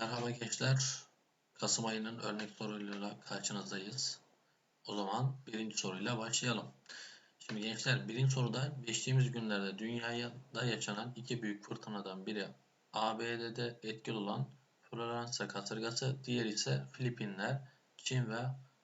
Merhaba gençler. Kasım ayının örnek soruyla karşınızdayız. O zaman birinci soruyla başlayalım. Şimdi gençler birinci soruda geçtiğimiz günlerde dünyada yaşanan iki büyük fırtınadan biri ABD'de etkili olan Floransa kasırgası, diğeri ise Filipinler, Çin ve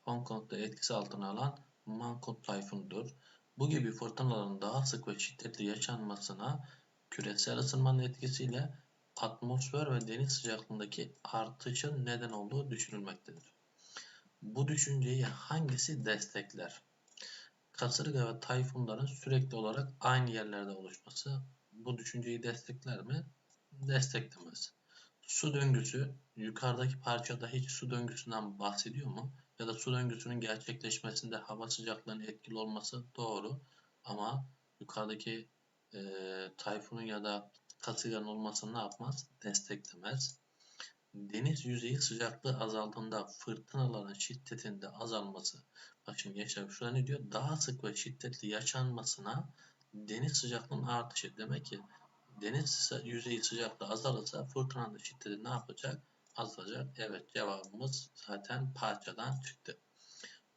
Hong Kong'da etkisi altına alan Mangkhut tayfunudur. Bu gibi fırtınaların daha sık ve şiddetli yaşanmasına küresel ısınmanın etkisiyle atmosfer ve deniz sıcaklığındaki artışın neden olduğu düşünülmektedir. Bu düşünceyi hangisi destekler? Kasırga ve tayfunların sürekli olarak aynı yerlerde oluşması bu düşünceyi destekler mi? Desteklemez. Su döngüsü yukarıdaki parçada hiç su döngüsünden bahsediyor mu? Ya da su döngüsünün gerçekleşmesinde hava sıcaklığının etkili olması doğru ama yukarıdaki e, tayfunun ya da kasırganın olmasını ne yapmaz? Desteklemez. Deniz yüzeyi sıcaklığı azaldığında fırtınaların şiddetinde azalması. Bak şimdi gençler şurada ne diyor? Daha sık ve şiddetli yaşanmasına deniz sıcaklığının artışı. Demek ki deniz yüzeyi sıcaklığı azalırsa fırtınanın şiddeti ne yapacak? Azalacak. Evet cevabımız zaten parçadan çıktı.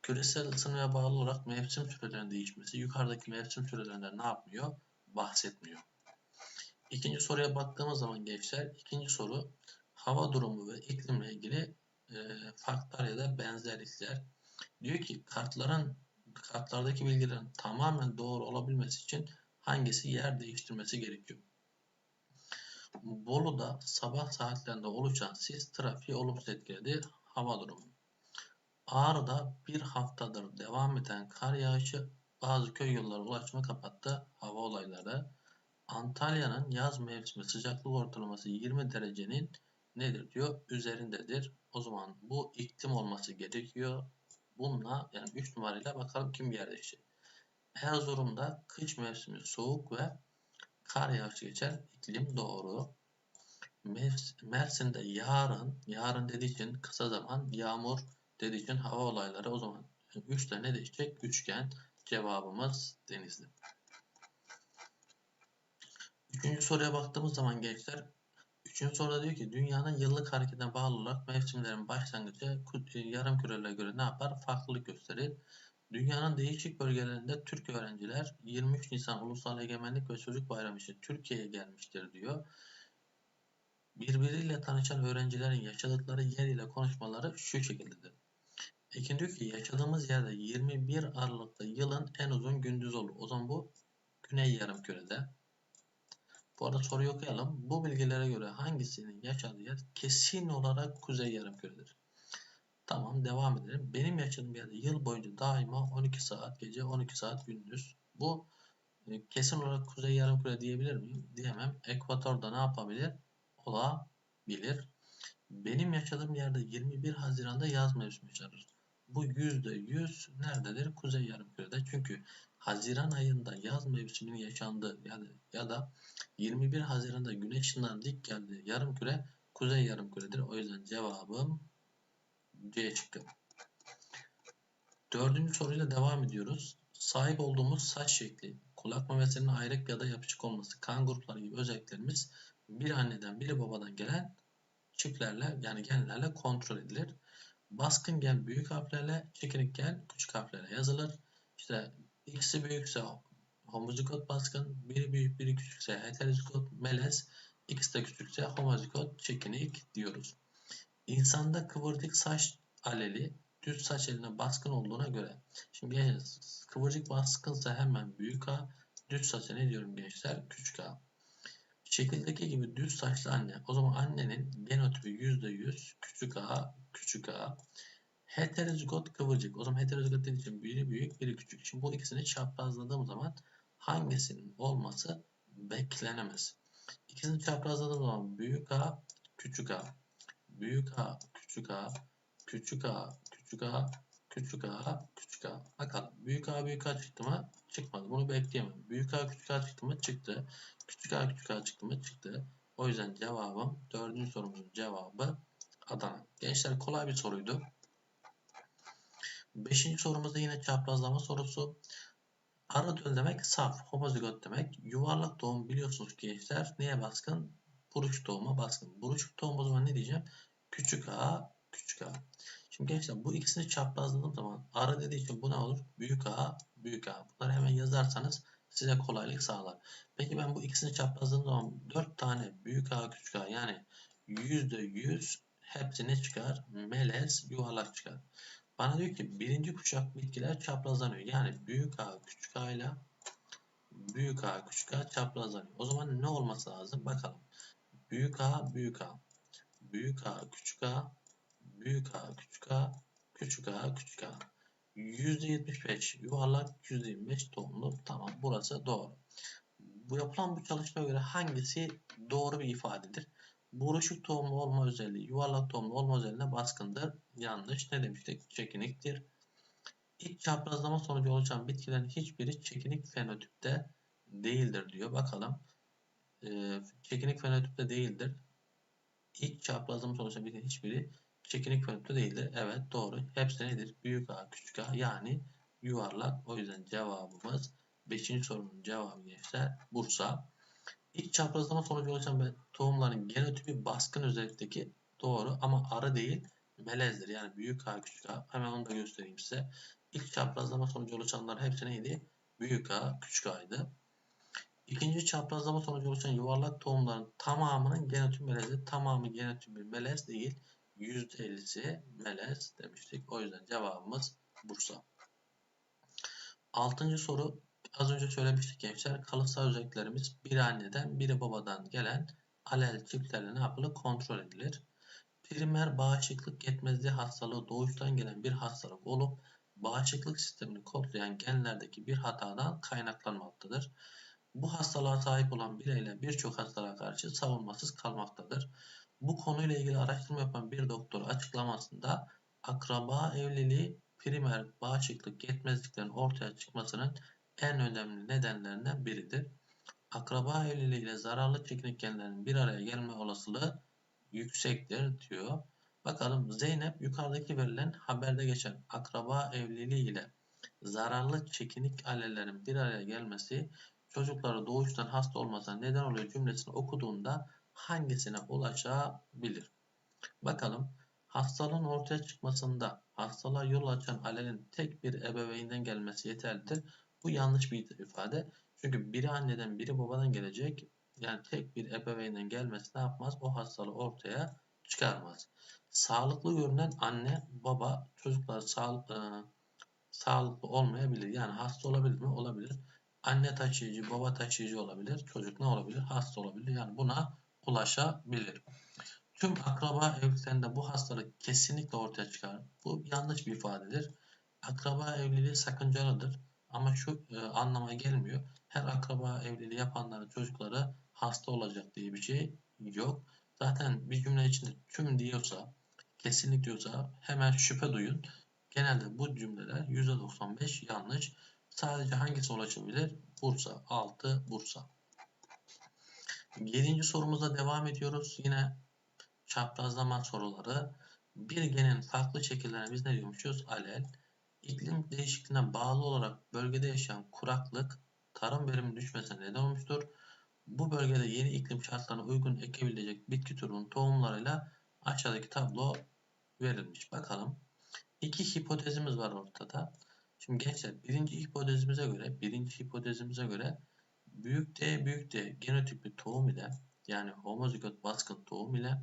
Küresel ısınmaya bağlı olarak mevsim sürelerinin değişmesi yukarıdaki mevsim sürelerinden ne yapmıyor? Bahsetmiyor. İkinci soruya baktığımız zaman gençler ikinci soru hava durumu ve iklimle ilgili e, farklar ya da benzerlikler. Diyor ki kartların kartlardaki bilgilerin tamamen doğru olabilmesi için hangisi yer değiştirmesi gerekiyor? Bolu'da sabah saatlerinde oluşan sis trafiği olumsuz etkiledi hava durumu. Ağrı'da bir haftadır devam eden kar yağışı bazı köy yolları ulaşımı kapattı hava olayları. Antalya'nın yaz mevsimi sıcaklık ortalaması 20 derecenin nedir diyor üzerindedir. O zaman bu iklim olması gerekiyor. Bununla yani 3 numarayla bakalım kim yerleşecek. Erzurum'da kış mevsimi soğuk ve kar yağışı geçer. İklim doğru. Mersin'de yarın, yarın dediği için kısa zaman, yağmur dediği için hava olayları o zaman 3 ne değişecek? Üçgen. Cevabımız Denizli. Üçüncü soruya baktığımız zaman gençler Üçüncü soruda diyor ki dünyanın yıllık hareketine bağlı olarak mevsimlerin başlangıcı e, yarım kürelere göre ne yapar? Farklılık gösterir. Dünyanın değişik bölgelerinde Türk öğrenciler 23 Nisan Ulusal Egemenlik ve Çocuk Bayramı için Türkiye'ye gelmiştir diyor. Birbiriyle tanışan öğrencilerin yaşadıkları yer ile konuşmaları şu şekildedir. Ekin diyor ki yaşadığımız yerde 21 Aralık'ta yılın en uzun gündüz olur. O zaman bu Güney Yarımküre'de. Bu arada soruyu okuyalım. Bu bilgilere göre hangisinin yaşadığı yer kesin olarak kuzey yarımküredir? Tamam devam edelim. Benim yaşadığım yerde yıl boyunca daima 12 saat gece 12 saat gündüz. Bu e, kesin olarak kuzey yarımküre diyebilir miyim? Diyemem. Ekvatorda ne yapabilir? Olabilir. Benim yaşadığım yerde 21 Haziran'da yaz mevsimi yaşanır. Bu %100 nerededir? Kuzey yarımkürede. Çünkü Haziran ayında yaz mevsiminin yaşandığı yani ya da 21 Haziran'da güneş ışınlarının dik geldiği yarım küre kuzey yarım küredir. O yüzden cevabım C çıktı. Dördüncü soruyla devam ediyoruz. Sahip olduğumuz saç şekli, kulak memesinin ayrık ya da yapışık olması, kan grupları gibi özelliklerimiz bir anneden bir babadan gelen çiftlerle yani genlerle kontrol edilir. Baskın gen büyük harflerle, çekinik gen küçük harflerle yazılır. İşte ikisi büyükse homozigot baskın, biri büyük biri küçükse heterozigot melez, ikisi de küçükse homozigot çekinik diyoruz. İnsanda kıvırcık saç aleli düz saç eline baskın olduğuna göre şimdi kıvırcık baskınsa hemen büyük A, düz saça ne diyorum gençler? Küçük A. Şekildeki gibi düz saçlı anne. O zaman annenin genotipi %100 küçük A, küçük A. Heterozigot kıvırcık. O zaman heterozigot dediği için biri büyük, biri küçük. Şimdi bu ikisini çaprazladığım zaman hangisinin olması beklenemez. İkisini çaprazladığım zaman büyük A, küçük A. Büyük A, küçük A, küçük A, küçük A, küçük A, küçük A. Bakalım. Büyük A, büyük A çıktı mı? Çıkmadı. Bunu bekleyemem. Büyük A, küçük A çıktı mı? Çıktı. Küçük A, küçük A çıktı mı? Çıktı. O yüzden cevabım, dördüncü sorumuzun cevabı Adana. Gençler kolay bir soruydu. Beşinci sorumuzda yine çaprazlama sorusu. Aradöl demek saf, homozigot demek. Yuvarlak doğum biliyorsunuz gençler neye baskın? Buruşuk tohuma baskın. Buruşuk tohum o zaman ne diyeceğim? Küçük a, küçük a. Şimdi gençler bu ikisini çaprazladığım zaman ara dediği için bu ne olur? Büyük a, büyük a. Bunları hemen yazarsanız size kolaylık sağlar. Peki ben bu ikisini çaprazladığım zaman 4 tane büyük a, küçük a yani %100 hepsi ne çıkar? Melez, yuvarlak çıkar. Bana diyor ki birinci kuşak bitkiler çaprazlanıyor. Yani büyük A küçük A ile büyük A küçük A çaprazlanıyor. O zaman ne olması lazım? Bakalım. Büyük A büyük A. Büyük A küçük A. Büyük A küçük A. Küçük A küçük A. %75 yuvarlak %25 tohumlu. Tamam burası doğru. Bu yapılan bu çalışmaya göre hangisi doğru bir ifadedir? Buruşuk tohumlu olma özelliği yuvarlak tohumlu olma özelliğine baskındır. Yanlış. Ne demiştik? Çekiniktir. İlk çaprazlama sonucu oluşan bitkilerin hiçbiri çekinik fenotipte değildir diyor. Bakalım. Ee, çekinik fenotipte değildir. İlk çaprazlama sonucu oluşan bitkilerin hiçbiri çekinik fenotipte değildir. Evet doğru. Hepsi nedir? Büyük A, küçük A yani yuvarlak. O yüzden cevabımız 5. sorunun cevabı gençler Bursa. İlk çaprazlama sonucu oluşan tohumların genotipi baskın özellikteki doğru ama arı değil melezdir. Yani büyük A küçük A. Hemen onu da göstereyim size. İlk çaprazlama sonucu oluşanlar hepsi neydi? Büyük A küçük A'ydı. İkinci çaprazlama sonucu oluşan yuvarlak tohumların tamamının genotipi melezdir. Tamamı genotipi melez değil. %50'si melez demiştik. O yüzden cevabımız Bursa. Altıncı soru Az önce söylemiştik gençler kalıtsal özelliklerimiz bir anneden biri babadan gelen alel çiftlerle ne yapılır? Kontrol edilir. Primer bağışıklık yetmezliği hastalığı doğuştan gelen bir hastalık olup bağışıklık sistemini kodlayan genlerdeki bir hatadan kaynaklanmaktadır. Bu hastalığa sahip olan bireyler birçok hastalığa karşı savunmasız kalmaktadır. Bu konuyla ilgili araştırma yapan bir doktor açıklamasında akraba evliliği primer bağışıklık yetmezliklerin ortaya çıkmasının en önemli nedenlerinden biridir. Akraba evliliğiyle zararlı çekinik genlerin bir araya gelme olasılığı yüksektir diyor. Bakalım Zeynep yukarıdaki verilen haberde geçen akraba evliliği ile zararlı çekinik alelerin bir araya gelmesi çocukları doğuştan hasta olmasına neden oluyor cümlesini okuduğunda hangisine ulaşabilir? Bakalım hastalığın ortaya çıkmasında hastalığa yol açan alelin tek bir ebeveynden gelmesi yeterlidir. Bu yanlış bir ifade. Çünkü biri anneden biri babadan gelecek. Yani tek bir ebeveynden gelmesi ne yapmaz? O hastalığı ortaya çıkarmaz. Sağlıklı görünen anne, baba çocuklar sağlık, e, sağlıklı olmayabilir. Yani hasta olabilir mi? Olabilir. Anne taşıyıcı, baba taşıyıcı olabilir. Çocuk ne olabilir? Hasta olabilir. Yani buna ulaşabilir. Tüm akraba evliliklerinde bu hastalık kesinlikle ortaya çıkar. Bu yanlış bir ifadedir. Akraba evliliği sakıncalıdır. Ama şu e, anlama gelmiyor. Her akraba evliliği yapanların çocukları hasta olacak diye bir şey yok. Zaten bir cümle içinde tüm diyorsa, kesinlik diyorsa hemen şüphe duyun. Genelde bu cümleler %95 yanlış. Sadece hangisi ulaşabilir? Bursa. 6 Bursa. Yedinci sorumuza devam ediyoruz. Yine çaprazlama soruları. Bir genin farklı şekillerine biz ne diyormuşuz? Alel. İklim değişikliğine bağlı olarak bölgede yaşayan kuraklık tarım verimi düşmesine neden olmuştur. Bu bölgede yeni iklim şartlarına uygun ekebilecek bitki türünün tohumlarıyla aşağıdaki tablo verilmiş. Bakalım. İki hipotezimiz var ortada. Şimdi gençler birinci hipotezimize göre birinci hipotezimize göre büyük D büyük D genotipli tohum ile yani homozigot baskın tohum ile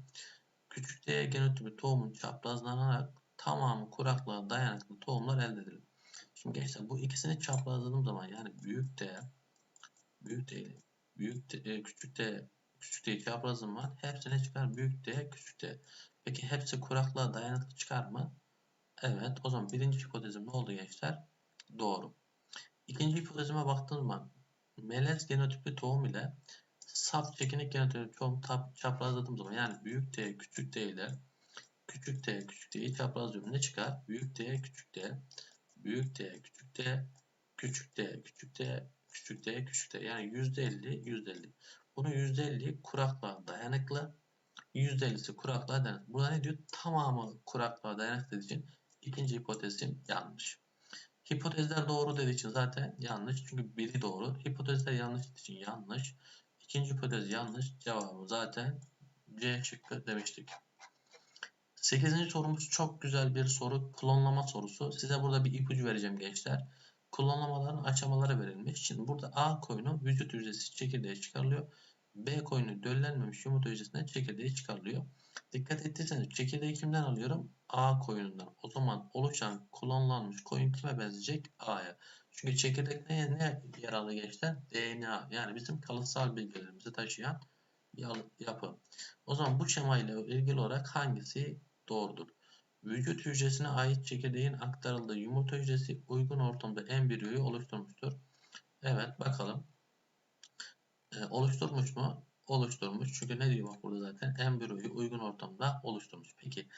küçük D genotipli tohumun çaprazlanarak tamamı kuraklığa dayanıklı tohumlar elde edilir. Şimdi gençler bu ikisini çaprazladığım zaman yani büyük D büyük D büyük D, e, küçük D küçük D çaprazladığım zaman hepsine çıkar büyük D küçük D. Peki hepsi kuraklığa dayanıklı çıkar mı? Evet. O zaman birinci hipotezim ne oldu gençler? Doğru. İkinci hipotezime baktığım zaman melez genotipli tohum ile saf çekinik genotipli tohum çaprazladığım zaman yani büyük D küçük D ile küçük d küçük d'yi çaprazlıyorum. Ne çıkar? Büyük d küçük d büyük d küçük d küçük d küçük d küçük d küçük d yani %50 %50. Bunu %50 kuraklığa dayanıklı %50'si kuraklığa dayanıklı. Burada ne diyor? Tamamı kuraklığa dayanıklı için ikinci hipotezim yanlış. Hipotezler doğru dediği için zaten yanlış. Çünkü biri doğru. Hipotezler yanlış dediği için yanlış. İkinci hipotez yanlış. Cevabı zaten C şıkkı demiştik. Sekizinci sorumuz çok güzel bir soru. Klonlama sorusu. Size burada bir ipucu vereceğim gençler. Klonlamaların aşamaları verilmiş. Şimdi burada A koyunu vücut hücresi çekirdeği çıkarılıyor. B koyunu döllenmemiş yumurta hücresinden çekirdeği çıkarılıyor. Dikkat ettiyseniz çekirdeği kimden alıyorum? A koyunundan. O zaman oluşan klonlanmış koyun kime benzeyecek? A'ya. Çünkü çekirdek ne, ne yer alır gençler? DNA. Yani bizim kalıtsal bilgilerimizi taşıyan yapı. O zaman bu şema ile ilgili olarak hangisi doğrudur? Vücut hücresine ait çekirdeğin aktarıldığı yumurta hücresi uygun ortamda embriyoyu oluşturmuştur. Evet bakalım. Ee, oluşturmuş mu? Oluşturmuş. Çünkü ne diyor bak burada zaten embriyoyu uygun ortamda oluşturmuş. Peki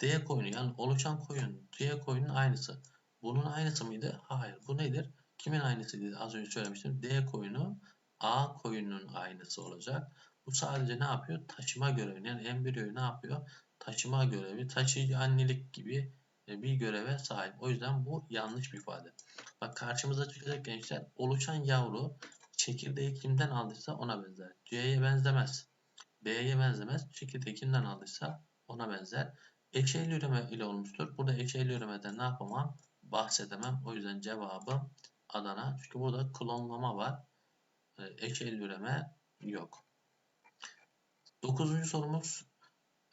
D koyunu yani oluşan koyun D koyunun aynısı. Bunun aynısı mıydı? Hayır. Bu nedir? Kimin aynısıydı? Az önce söylemiştim. D koyunu A koyunun aynısı olacak. Bu sadece ne yapıyor? Taşıma görevi. Yani embriyoyu ne yapıyor? Taşıma görevi, taşıyıcı annelik gibi e, bir göreve sahip. O yüzden bu yanlış bir ifade. Bak karşımıza çıkacak gençler. Oluşan yavru çekirdeği kimden aldıysa ona benzer. C'ye benzemez. B'ye benzemez. Çekirdeği kimden aldıysa ona benzer. Eşeğli üreme ile olmuştur. Burada eşeğli üremeden ne yapamam? Bahsedemem. O yüzden cevabım Adana. Çünkü burada klonlama var. E, eşeğli üreme yok. Dokuzuncu sorumuz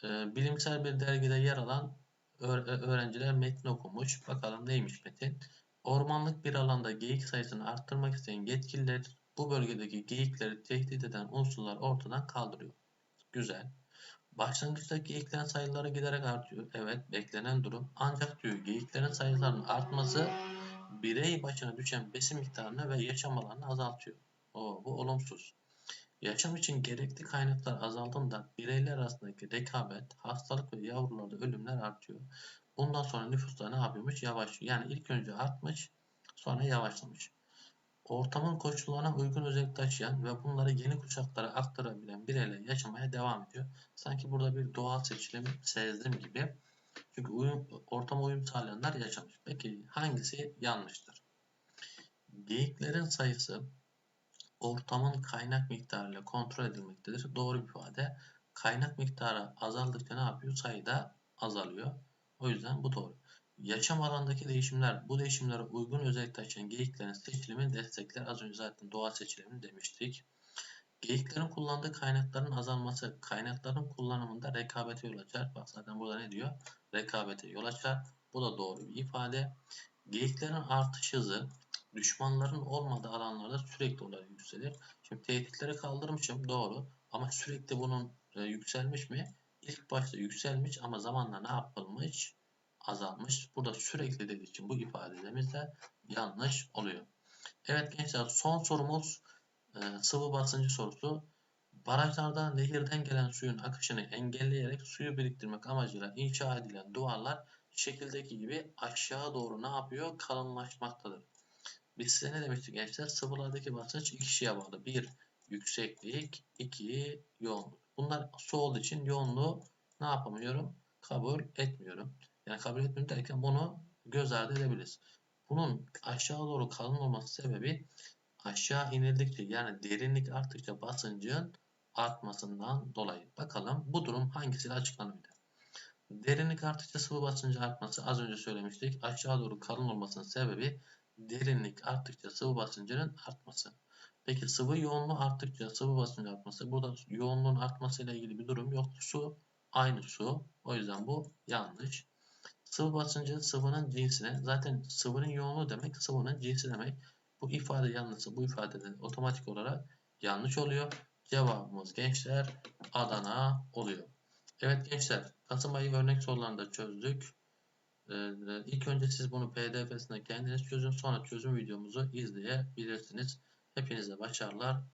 e, bilimsel bir dergide yer alan öğrenciler metni okumuş. Bakalım neymiş metin? Ormanlık bir alanda geyik sayısını arttırmak isteyen yetkililer bu bölgedeki geyikleri tehdit eden unsurlar ortadan kaldırıyor. Güzel. Başlangıçta geyiklerin sayıları giderek artıyor. Evet beklenen durum. Ancak diyor geyiklerin sayılarının artması birey başına düşen besin miktarını ve yaşam alanını azaltıyor. Oo, bu olumsuz. Yaşam için gerekli kaynaklar azaldığında bireyler arasındaki rekabet, hastalık ve yavrularda ölümler artıyor. Bundan sonra nüfuslar ne yapıyormuş? Yavaşlıyor. Yani ilk önce artmış, sonra yavaşlamış. Ortamın koşullarına uygun özellik taşıyan ve bunları yeni kuşaklara aktarabilen bireyler yaşamaya devam ediyor. Sanki burada bir doğal seçilim sezdim gibi. Çünkü uyum, ortama uyum sağlayanlar yaşamış. Peki hangisi yanlıştır? Geyiklerin sayısı ortamın kaynak miktarıyla kontrol edilmektedir. Doğru bir ifade. Kaynak miktarı azaldıkça ne yapıyor? Sayı da azalıyor. O yüzden bu doğru. Yaşam alanındaki değişimler, bu değişimlere uygun özellik taşıyan geyiklerin seçilimini destekler. Az önce zaten doğa seçilimini demiştik. Geyiklerin kullandığı kaynakların azalması, kaynakların kullanımında rekabete yol açar. Bak zaten burada ne diyor? Rekabete yol açar. Bu da doğru bir ifade. Geyiklerin artış hızı, düşmanların olmadığı alanlarda sürekli olarak yükselir. Şimdi tehditleri kaldırmışım doğru ama sürekli bunun e, yükselmiş mi? İlk başta yükselmiş ama zamanla ne yapılmış? Azalmış. Burada sürekli dediği için bu ifadelerimiz de yanlış oluyor. Evet gençler son sorumuz e, sıvı basıncı sorusu. Barajlarda nehirden gelen suyun akışını engelleyerek suyu biriktirmek amacıyla inşa edilen duvarlar şekildeki gibi aşağı doğru ne yapıyor? Kalınlaşmaktadır. Biz size ne demiştik gençler? Sıvılardaki basınç iki şeye bağlı. Bir, yükseklik. iki yoğunluk. Bunlar su olduğu için yoğunluğu ne yapamıyorum? Kabul etmiyorum. Yani kabul etmiyorum derken bunu göz ardı edebiliriz. Bunun aşağı doğru kalın olması sebebi aşağı inildikçe yani derinlik arttıkça basıncın artmasından dolayı. Bakalım bu durum hangisiyle açıklanabilir? Derinlik arttıkça sıvı basıncı artması az önce söylemiştik. Aşağı doğru kalın olmasının sebebi derinlik arttıkça sıvı basıncının artması. Peki sıvı yoğunluğu arttıkça sıvı basıncı artması. Burada yoğunluğun artması ile ilgili bir durum yok. Su aynı su. O yüzden bu yanlış. Sıvı basıncı sıvının cinsine zaten sıvının yoğunluğu demek sıvının cinsi demek. Bu ifade yanlışsa bu ifade otomatik olarak yanlış oluyor. Cevabımız gençler Adana oluyor. Evet gençler Kasım ayı örnek sorularını da çözdük. Ee, ilk önce siz bunu pdf'sine kendiniz çözün. Sonra çözüm videomuzu izleyebilirsiniz. Hepinize başarılar.